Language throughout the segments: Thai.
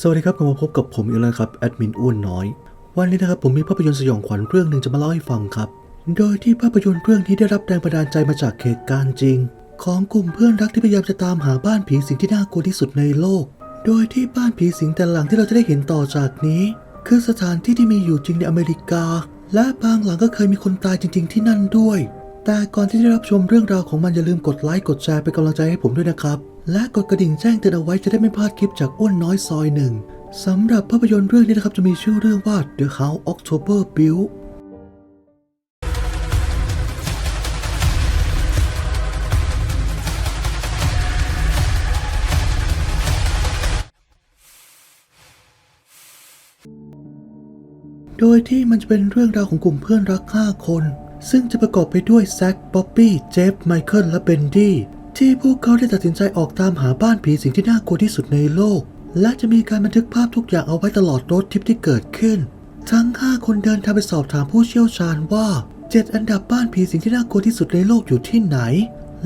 สวัสดีครับกลับมาพบกับผมอีกแล้วครับแอดมินอ้วนน้อย วันนี้นะครับผมมีภาพยนตร์สยองขวัญเรื่องหนึ่งจะมาเล่าให้ฟังครับ โดยที่ภาพยนตร์เรื่องนี้ได้รับแรงบันดาลใจมาจากเหตุการณ์จริง ของกลุ่มเพื่อนรักที่พยายามจะตามหาบ้านผีสิงที่น่ากลัวที่สุดในโลก โดยที่บ้านผีสิงแต่หลังที่เราจะได้เห็นต่อจากนี้ คือสถานที่ที่มีอยู่จริงในอเมริกา และบางหลังก็เคยมีคนตายจริง ๆ ที่นั่นด้วย แต่ก่อนที่จะรับชมเรื่องราวของมันอย่าลืมกดไลค์กดแชร์เป็นกำลังใจให้ผมด้วยนะครับ และกดกระดิ่งแจ้งเตือนเอาไว้จะได้ไม่พลาดคลิปจากอ้วนน้อยซอยหนึ่งสำหรับภาพยนตร์เรื่องนี้นะครับจะมีชื่อเรื่องว่า The House October Build โดยที่มันจะเป็นเรื่องราวของกลุ่มเพื่อนรัก 5 คน ซึ่งจะประกอบไปด้วยแซคบ๊อบบี้เจฟไมเคิลและเบนดี้ที่พวกเขาได้ตัดสินใจออกตามหาบ้านผีสิงที่น่ากลัวที่สุดในโลก และจะมีการบันทึกภาพทุกอย่างเอาไว้ตลอดรถทริปที่เกิดขึ้น ทั้ง 5 คนเดินทางไปสอบถามผู้เชี่ยวชาญว่า 7 อันดับบ้านผีสิงที่น่ากลัวที่สุดในโลกอยู่ที่ไหน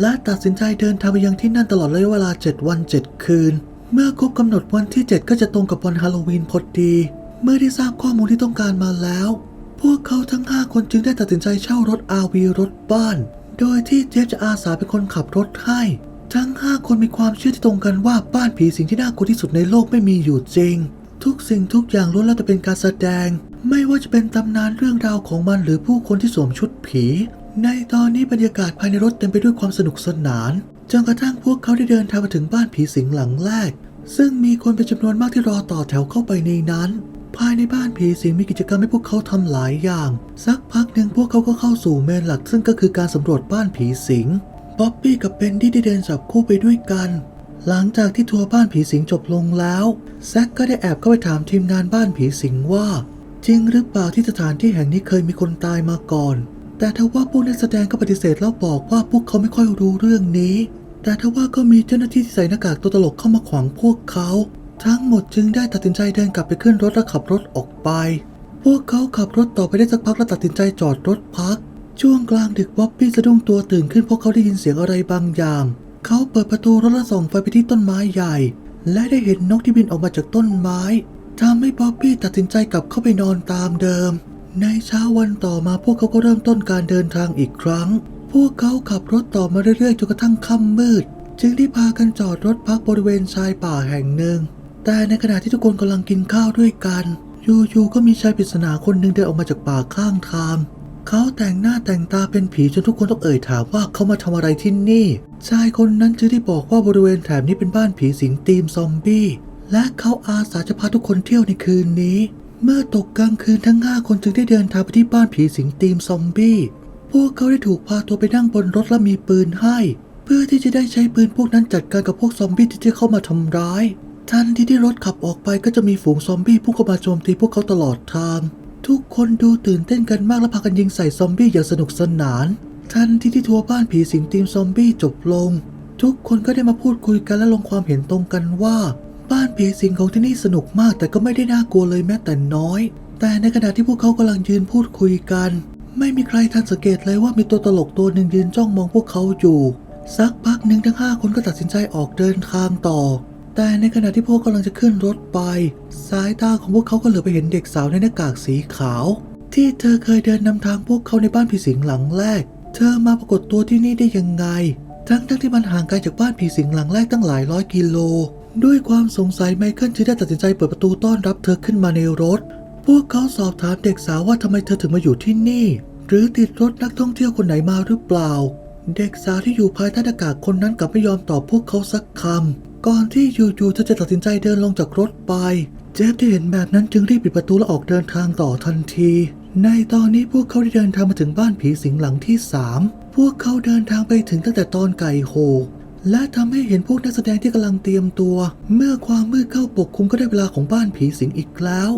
และตัดสินใจเดินทางไปยังที่นั่นตลอดระยะเวลา 7 วัน 7 คืน เมื่อครบกำหนดวันที่ 7 ก็จะตรงกับวันฮาโลวีนพอดี เมื่อได้ทราบข้อมูลที่ต้องการมาแล้ว วกเขาทั้ง 5 คนจึงได้ตัดสินใจเช่ารถ RV รถบ้าน โดยที่เจฟจะอาสาเป็นคนขับรถให้ ทั้ง 5 คนมีความเชื่อที่ตรงกันว่าบ้านผีสิงที่น่ากลัวที่สุดในโลกไม่มีอยู่จริง ทุกสิ่งทุกอย่างล้วนแล้วแต่เป็นการแสดง ไม่ว่าจะเป็นตำนานเรื่องราวของมันหรือผู้คนที่สวมชุดผี ในตอนนี้บรรยากาศภายในรถเต็มไปด้วยความสนุกสนานจนกระทั่งพวกเขาได้เดินทางมาถึงบ้านผีสิงหลังแรก ซึ่งมีคนเป็นจำนวนมากที่รอต่อแถวเข้าไปในนั้น ภายในบ้านผีสิงมีกิจกรรมให้พวกเขาทำหลายอย่าง สักพักหนึ่งพวกเขาก็เข้าสู่เมนหลัก ซึ่งก็คือการสำรวจบ้านผีสิงบ๊อบบี้กับเบนดี้ได้เดินจับคู่ไปด้วยกัน หลังจากที่ทัวร์บ้านผีสิงจบลงแล้วแซคก็ได้แอบเข้าไปถามทีมงานบ้านผีสิงว่า จริงหรือเปล่าที่สถานที่แห่งนี้เคยมีคนตายมาก่อน แต่ทว่าพวกนักแสดงก็ปฏิเสธแล้วบอกว่าพวกเขาไม่ค่อยรู้เรื่องนี้ แต่ทว่าก็มีเจ้าหน้าที่ที่ใส่หน้ากากตัวตลกเข้ามาขวางพวกเขา ทั้งหมดจึงได้ตัดสินใจเดินกลับไปขึ้นรถและขับรถออกไป พวกเขาขับรถต่อไปได้สักพักและตัดสินใจจอดรถพัก ช่วงกลางดึกบ๊อบบี้สะดุ้งตัวตื่นขึ้นเพราะเขาได้ยินเสียงอะไรบางอย่าง เขาเปิดประตูรถและส่องไฟไปที่ต้นไม้ใหญ่ และได้เห็นนกที่บินออกมาจากต้นไม้ทำให้บ๊อบบี้ตัดสินใจกลับเข้าไปนอนตามเดิม ในเช้าวันต่อมาพวกเขาก็เริ่มต้นการเดินทางอีกครั้ง พวกเขาขับรถต่อมาเรื่อยๆจนกระทั่งค่ำมืด จึงได้พากันจอดรถพักบริเวณชายป่าแห่งหนึ่ง แต่ในขณะที่ทุกคนกำลังกินข้าวด้วยกันอยู่ๆก็มีชายปริศนาคนหนึ่งเดินออกมาจากป่าข้างทางเขาแต่งหน้าแต่งตาเป็นผีจนทุกคนต้องเอ่ยถามว่าเขามาทำอะไรที่นี่ชายคนนั้นจึงได้บอกว่าบริเวณแถบนี้เป็นบ้านผีสิงตีมซอมบี้และเขาอาสาจะพาทุกคนเที่ยวในคืนนี้ เมื่อตกกลางคืนทั้งห้าคนจึงได้เดินทางไปที่บ้านผีสิงตีมซอมบี้พวกเขาได้ถูกพาตัวไปนั่งบนรถและมีปืนให้ เพื่อที่จะได้ใช้ปืนพวกนั้นจัดการกับพวกซอมบี้ที่จะเข้ามาทำร้าย ทันทีที่รถขับออกไปก็จะมีฝูงซอมบี้พุ่งเข้ามาโจมตีพวกเขาตลอดทาง ทุกคนดูตื่นเต้นกันมากและพากันยิงใส่ซอมบี้อย่างสนุกสนาน ทันทีที่ทัวร์บ้านผีสิงทีมซอมบี้จบลง ทุกคนก็ได้มาพูดคุยกันและลงความเห็นตรงกันว่า บ้านผีสิงของที่นี่สนุกมากแต่ก็ไม่ได้น่ากลัวเลยแม้แต่น้อย แต่ในขณะที่พวกเขากำลังยืนพูดคุยกัน ไม่มีใครทันสังเกตเลยว่ามีตัวตลกตัวหนึ่งยืนจ้องมองพวกเขาอยู่ สักพักหนึ่งทั้งห้าคนก็ตัดสินใจออกเดินทางต่อ แต่ในขณะที่พวกกำลังจะขึ้นรถไป สายตาของพวกเขาก็เหลือไปเห็นเด็กสาวในหน้ากากสีขาว ที่เธอเคยเดินนำทางพวกเขาในบ้านผีสิงหลังแรก เธอมาปรากฏตัวที่นี่ได้ยังไง ทั้งทั้งที่มันห่างไกลจากบ้านผีสิงหลังแรกตั้งหลายร้อยกิโล ด้วยความสงสัยไมเคิลจึงได้ตัดสินใจเปิดประตูต้อนรับเธอขึ้นมาในรถ พวกเขาสอบถามเด็กสาวว่าทำไมเธอถึงมาอยู่ที่นี่ หรือติดรถนักท่องเที่ยวคนไหนมาหรือเปล่า เด็กสาวที่อยู่ภายใต้หน้ากากคนนั้นกลับไม่ยอมตอบพวกเขาสักคำ ก่อนที่อยู่ๆเธอจะตัดสินใจเดินลงจากรถไป เจฟที่เห็นแบบนั้นจึงรีบปิดประตูและออกเดินทางต่อทันที ในตอนนี้พวกเขาได้เดินทางมาถึงบ้านผีสิงหลังที่สามพวกเขาเดินทางไปถึงตั้งแต่ตอนไก่โหและทำให้เห็นพวกนักแสดงที่กำลังเตรียมตัว เมื่อความมืดเข้าปกคลุมก็ได้เวลาของบ้านผีสิงอีกแล้ว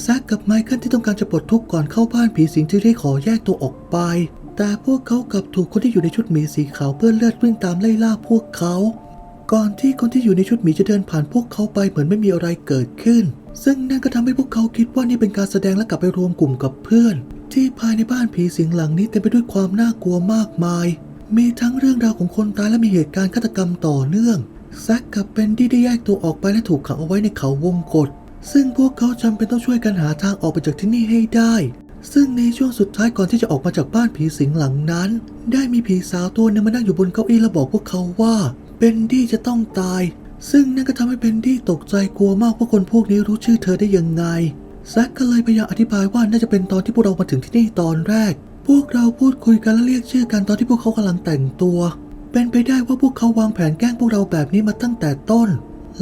แซคกับไมเคิลที่ต้องการจะปลดทุกข์ก่อนเข้าบ้านผีสิงจึงได้ขอแยกตัวออกไป แต่พวกเขากลับถูกคนที่อยู่ในชุดหมีสีขาวเปื้อนเลือดวิ่งตามไล่ล่าพวกเขา ก่อนที่คนที่อยู่ในชุดหมีจะเดินผ่านพวกเขาไปเหมือนไม่มีอะไรเกิดขึ้น ซึ่งนั่นก็ทำให้พวกเขาคิดว่านี่เป็นการแสดงและกลับไปรวมกลุ่มกับเพื่อน ที่ภายในบ้านผีสิงหลังนี้เต็มไปด้วยความน่ากลัวมากมาย มีทั้งเรื่องราวของคนตายและมีเหตุการณ์ฆาตกรรมต่อเนื่องแซกกับเบนดี้ได้แยกตัวออกไปและถูกขังเอาไว้ในเขาวงกฏซึ่งพวกเขาจำเป็นต้องช่วยกันหาทางออกไปจากที่นี่ให้ได้ ซึ่งในช่วงสุดท้ายก่อนที่จะออกมาจากบ้านผีสิงหลังนั้น ได้มีผีสาวตัวหนึงมานั่งอยู่บนเก้าอี้และบอกพวกเขาว่า เบนดี้จะต้องตาย ซึ่งนั่นก็ทำให้เบนดี้ตกใจกลัวมากว่าคนพวกนี้รู้ชื่อเธอได้ยังไงแซกก็เลยพยายามอธิบายว่าน่าจะเป็นตอนที่พวกเรามาถึงที่นี่ตอนแรก พวกเราพูดคุยกันและเรียกชื่อกันตอนที่พวกเขากำลังแต่งตัว เป็นไปได้ว่าพวกเขาวางแผนแกล้งพวกเราแบบนี้มาตั้งแต่ต้น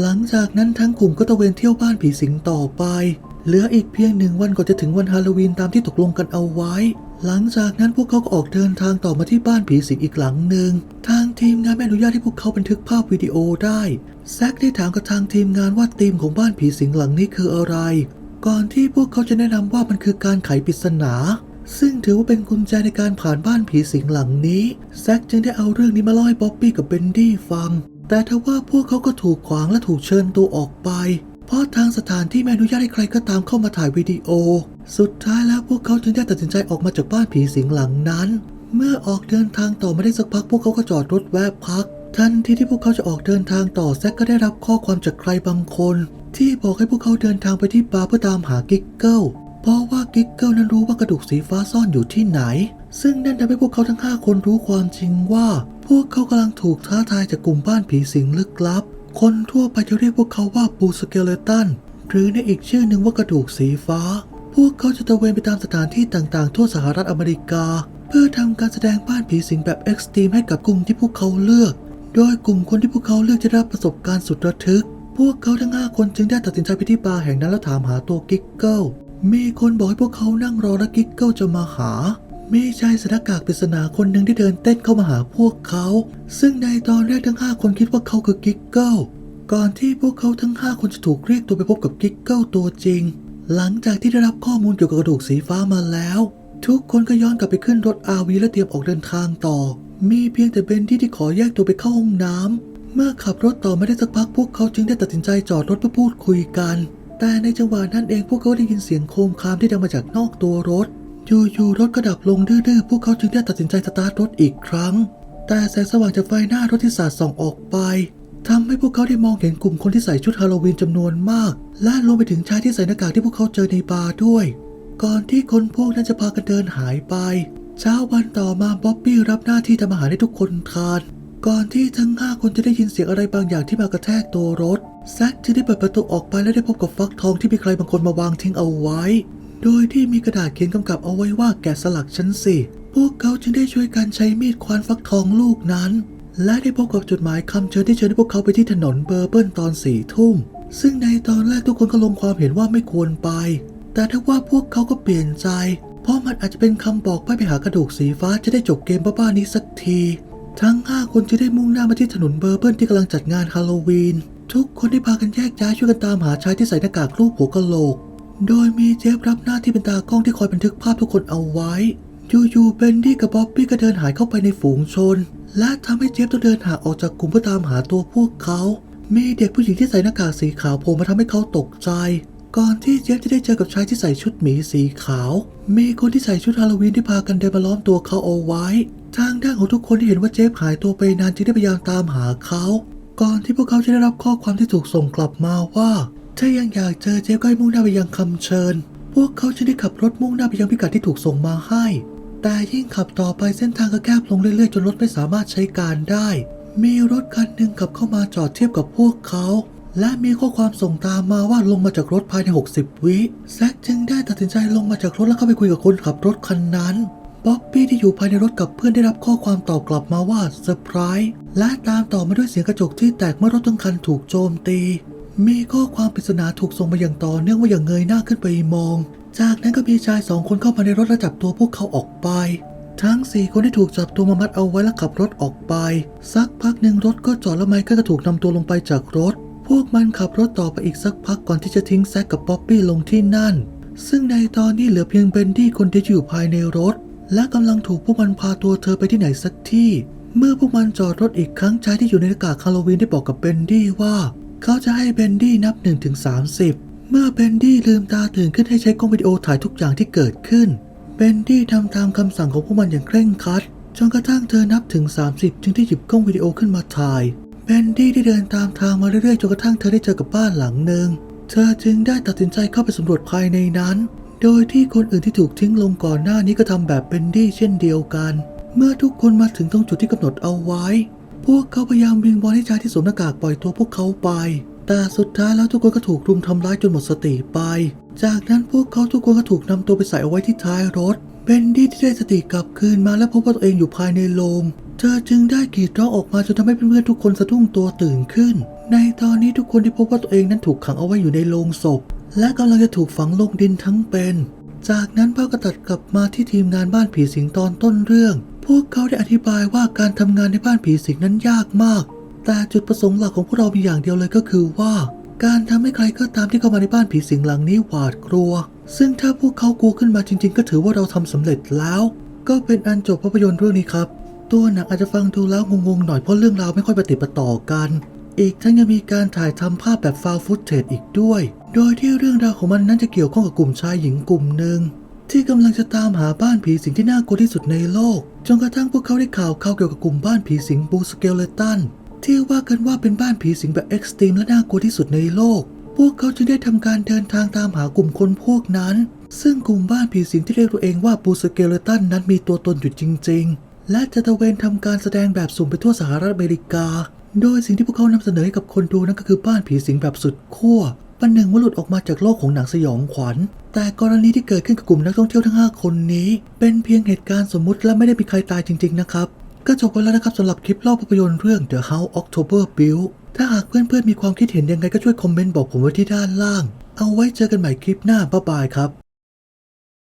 หลังจากนั้นทั้งกลุ่มก็ตะเวนเที่ยวบ้านผีสิงต่อไป เหลืออีกเพียงหนึ่งวันก่อนจะถึงวันฮาโลวีนตามที่ตกลงกันเอาไว้ หลังจากนั้นพวกเขาก็ออกเดินทางต่อมาที่บ้านผีสิงอีกหลังหนึ่งทาง ทีมงานไม่อนุญาตให้พวกเขาบันทึกภาพวิดีโอได้ แซคได้ถามกับทางทีมงานว่าธีมของบ้านผีสิงหลังนี้คืออะไร ก่อนที่พวกเขาจะแนะนำว่ามันคือการไขปริศนา ซึ่งถือว่าเป็นกุญแจในการผ่านบ้านผีสิงหลังนี้ แซคจึงได้เอาเรื่องนี้มาเล่าให้บ๊อบบี้กับเบนดี้ฟัง แต่ทว่าพวกเขาก็ถูกขวางและถูกเชิญตัวออกไป เพราะทางสถานที่ไม่อนุญาตให้ใครก็ตามเข้ามาถ่ายวิดีโอ สุดท้ายแล้วพวกเขาจึงได้ตัดสินใจออกมาจากบ้านผีสิงหลังนั้น เมื่อออกเดินทางต่อมาได้สักพักพวกเขาก็จอดรถแวะพัก ทันทีที่พวกเขาจะออกเดินทางต่อแซกก็ได้รับข้อความจากใครบางคน ที่บอกให้พวกเขาเดินทางไปที่บาร์เพื่อตามหากิ๊กเกิลเพราะว่ากิ๊กเกิลนั้นรู้ว่ากระดูกสีฟ้าซ่อนอยู่ที่ไหน ซึ่งนั่นทำให้พวกเขาทั้ง 5 คนรู้ความจริงว่า พวกเขากำลังถูกท้าทายจากกลุ่มบ้านผีสิงลึกลับ คนทั่วไปจะเรียกพวกเขาว่าปูสเกเลตันหรือในอีกชื่อหนึ่งว่ากระดูกสีฟ้า พวกเขาจะตะเวนไปตามสถานที่ต่างๆ ทั่วสหรัฐอเมริกา เพื่อทำการแสดงบ้านผีสิงแบบเอ็กซ์ตรีมให้กับกลุ่มที่พวกเขาเลือก โดยกลุ่มคนที่พวกเขาเลือกจะได้รับประสบการณ์สุดระทึก พวกเขาทั้ง5คนจึงได้ตัดสินใจไปที่บาร์แห่งนั้นแล้วถามหาตัวกิ๊กเกิลมีคนบอกให้พวกเขานั่งรอและกิ๊กเกิลจะมาหามีชายสนากากปริศนาคนหนึ่งที่เดินเต้นเข้ามาหาพวกเขา ซึ่งในตอนแรกทั้ง 5 คนคิดว่าเขาคือกิ๊กเกิลก่อนที่พวกเขาทั้ง 5 คนจะถูกเรียกตัวไปพบกับกิ๊กเกิลตัวจริง หลังจากที่ได้รับข้อมูลเกี่ยวกับกระดูกสีฟ้ามาแล้ว ทุกคนก็ย้อนกลับไปขึ้นรถอาวีและเตรียมออกเดินทางต่อ มีเพียงแต่เบนที่ที่ขอแยกตัวไปเข้าห้องน้ำเมื่อขับรถต่อไม่ได้สักพักพวกเขาจึงได้ตัดสินใจจอดรถเพื่อพูดคุยกัน แต่ในจังหวะนั้นเองพวกเขาได้ยินเสียงโคมคามที่ดังมาจากนอกตัวรถอยู่ๆรถก็ดับลงดื้อๆพวกเขาจึงได้ตัดสินใจสตาร์ทรถอีกครั้ง แต่แสงสว่างจากไฟหน้ารถที่สาดส่องออกไปทำให้พวกเขาได้มองเห็นกลุ่มคนที่ใส่ชุดฮาโลวีนจำนวนมาก และรวมไปถึงชายที่ใส่หน้ากากที่พวกเขาเจอในบาร์ด้วย ก่อนที่คนพวกนั้นจะพากันเดินหายไป เช้าวันต่อมาบ๊อบบี้รับหน้าที่ทำอาหารให้ทุกคนทาน ก่อนที่ทั้งห้าคนจะได้ยินเสียงอะไรบางอย่างที่มากระแทกตัวรถแซคจึงได้เปิดประตูออกไปและได้พบกับฟักทองที่มีใครบางคนมาวางทิ้งเอาไว้ โดยที่มีกระดาษเขียนกำกับเอาไว้ว่าแกะสลักฉันสิพวกเขาจึงได้ช่วยกันใช้มีดควานฟักทองลูกนั้น และได้พบกับจดหมายคำเชิญที่เชิญให้พวกเขาไปที่ถนนเบอร์เบิลตอนสี่ทุ่มซึ่งในตอนแรกทุกคนก็ลงความเห็นว่าไม่ควรไป แต่ถ้าว่าพวกเขาก็เปลี่ยนใจ เพราะมันอาจจะเป็นคำบอกให้ไปหากระดูกสีฟ้าจะได้จบเกมบ้าๆนี้สักที ทั้ง5คนจะได้มุ่งหน้ามาที่ถนนเบอร์เบิลที่กำลังจัดงานฮาโลวีน ทุกคนได้พากันแยกย้ายช่วยกันตามหาชายที่ใส่หน้ากากรูปหัวกะโหลก โดยมีเจฟรับหน้าที่เป็นตากล้องที่คอยบันทึกภาพทุกคนเอาไว้อยู่ๆเบนดี้กับบ๊อบบี้ก็เดินหายเข้าไปในฝูงชน และทำให้เจฟต้องเดินหาออกจากกลุ่มเพื่อตามหาตัวพวกเขา มีเด็กผู้หญิงที่ใส่หน้ากากสีขาวโผล่มาทำให้เขาตกใจ ก่อนที่เจฟจะได้เจอกับชายที่ใส่ชุดหมีสีขาว มีคนที่ใส่ชุดฮาโลวีนที่พากันเดินมาล้อมตัวเขาเอาไว้ ทางด้านของทุกคนที่เห็นว่าเจฟหายตัวไปนานจึงได้พยายามตามหาเขา ก่อนที่พวกเขาจะได้รับข้อความที่ถูกส่งกลับมาว่า ถ้ายังอยากเจอเจฟก็ให้มุ่งหน้าไปยังคำเชิญ พวกเขาจึงได้ขับรถมุ่งหน้าไปยังพิกัดที่ถูกส่งมาให้ แต่ยิ่งขับต่อไปเส้นทางก็แคบลงเรื่อยๆจนรถไม่สามารถใช้การได้ มีรถคันหนึ่งขับเข้ามาจอดเทียบกับพวกเขา และมีข้อความส่งตามมาว่าลงมาจากรถภายใน 60 วิแซคจึงได้ตัดสินใจลงมาจากรถแล้วเข้าไปคุยกับคนขับรถคันนั้นบ๊อบบี้ที่อยู่ภายในรถกับเพื่อนได้รับข้อความตอบกลับมาว่าเซอร์ไพรส์และตามต่อมาด้วยเสียงกระจกที่แตกเมื่อรถทั้งคันถูกโจมตี มีข้อความปริศนาถูกส่งมาอย่างต่อเนื่องว่าอย่างเงยหน้าขึ้นไปมอง จากนั้นก็มีชายสองคนเข้ามาในรถและจับตัวพวกเขาออกไป ทั้งสี่คนได้ถูกจับตัวมามัดเอาไว้และขับรถออกไป สักพักหนึ่งรถก็จอดแล้วไมคิลก็ถูกนำตัวลงไปจากรถ วกมันขับรถต่อไปอีกสักพักก่อนที่จะทิ้งแซกกับป๊อปปี้ลงที่นั่น ซึ่งในตอนนี้เหลือเพียงเบนดี้คนเดียวอยู่ภายในรถ และกำลังถูกพวกมันพาตัวเธอไปที่ไหนสักที่ เมื่อพวกมันจอดรถอีกครั้งชายที่อยู่ในหน้ากากฮาโลวีนได้บอกกับเบนดี้ว่า เขาจะให้เบนดี้นับ1ถึง30เมื่อเบนดี้ลืมตาตื่นขึ้นให้ใช้กล้องวิดีโอถ่ายทุกอย่างที่เกิดขึ้น เบนดี้ทำตามคำสั่งของพวกมันอย่างเคร่งครัดจนกระทั่งเธอนับถึง 30 จึงได้หยิบกล้องวิดีโอขึ้นมาถ่าย นดี้ได้เดินตามทางมาเรื่อยๆจนกระทั่งเธอได้เจอกับบ้านหลังหนึ่ง เธอจึงได้ตัดสินใจเข้าไปสำรวจภายในนั้น โดยที่คนอื่นที่ถูกทิ้งลงก่อนหน้านี้ก็ทำแบบเบนดี้เช่นเดียวกัน เมื่อทุกคนมาถึงตรงจุดที่กำหนดเอาไว้ พวกเขาพยายามวิงวอนให้ชายที่สวมหน้ากากปล่อยตัวพวกเขาไป แต่สุดท้ายแล้วทุกคนก็ถูกรุมทำร้ายจนหมดสติไป จากนั้นพวกเขาทุกคนก็ถูกนำตัวไปใส่เอาไว้ที่ท้ายรถเบนดี้ที่ได้สติกลับคืนมาและพบว่าตัวเองอยู่ภายในโรง เธอจึงได้กรีดร้องออกมาจนทำให้เพื่อนๆทุกคนสะดุ้งตัวตื่นขึ้น ในตอนนี้ทุกคนได้พบว่าตัวเองนั้นถูกขังเอาไว้อยู่ในโรงศพ และกำลังจะถูกฝังลงดินทั้งเป็น จากนั้นภาพก็ตัดกลับมาที่ทีมงานบ้านผีสิงตอนต้นเรื่อง พวกเขาได้อธิบายว่าการทำงานในบ้านผีสิงนั้นยากมาก แต่จุดประสงค์หลักของพวกเรามีอย่างเดียวเลยก็คือว่า การทำให้ใครก็ตามที่เข้ามาในบ้านผีสิงหลังนี้หวาดกลัว ซึ่งถ้าพวกเขากลัวขึ้นมาจริง ๆ ก็ถือว่าเราทำสำเร็จแล้ว ก็เป็นอันจบภาพยนตร์เรื่องนี้ครับ ตัวหนังอาจจะฟังดูแล้วงงๆหน่อยเพราะเรื่องราวไม่ค่อยปฏิปต่อกัน อีกทั้งยังมีการถ่ายทำภาพแบบฟาวฟุตเทจอีกด้วย โดยที่เรื่องราวของมันนั้นจะเกี่ยวข้องกับกลุ่มชายหญิงกลุ่มหนึ่งที่กำลังจะตามหาบ้านผีสิงที่น่ากลัวที่สุดในโลก จนกระทั่งพวกเขาได้ข่าวข่าวเกี่ยวกับกลุ่มบ้านผีสิงบูสเกลเลตันที่ว่ากันว่าเป็นบ้านผีสิงแบบเอ็กซ์ตรีมและน่ากลัวที่สุดในโลก พวกเขาจึงได้ทำการเดินทางตามหากลุ่มคนพวกนั้น ซึ่งกลุ่มบ้านผีสิงที่เรียกตัวเองว่าบูสเกลเลตันนั้นมีตัวตนอยู่จริง ๆ และจะตะเวนทำการแสดงแบบสุ่มไปทั่วสหรัฐอเมริกา โดยสิ่งที่พวกเขานำเสนอให้กับคนดูนั่นก็คือบ้านผีสิงแบบสุดขั้วปันหนึ่งว่าหลุดออกมาจากโลกของหนังสยองขวัญ แต่กรณีที่เกิดขึ้นกับกลุ่มนักท่องเที่ยวทั้ง 5 คนนี้ เป็นเพียงเหตุการณ์สมมุติและไม่ได้มีใครตายจริง ๆ นะครับ ก็จบไปแล้วนะครับสำหรับคลิปเล่าภาพยนตร์เรื่อง The House October Build ถ้าหากเพื่อนๆมีความคิดเห็นยังไงก็ช่วยคอมเมนต์บอกผมไว้ที่ด้านล่าง เอาไว้เจอกันใหม่คลิปหน้าบ๊ายบายครับ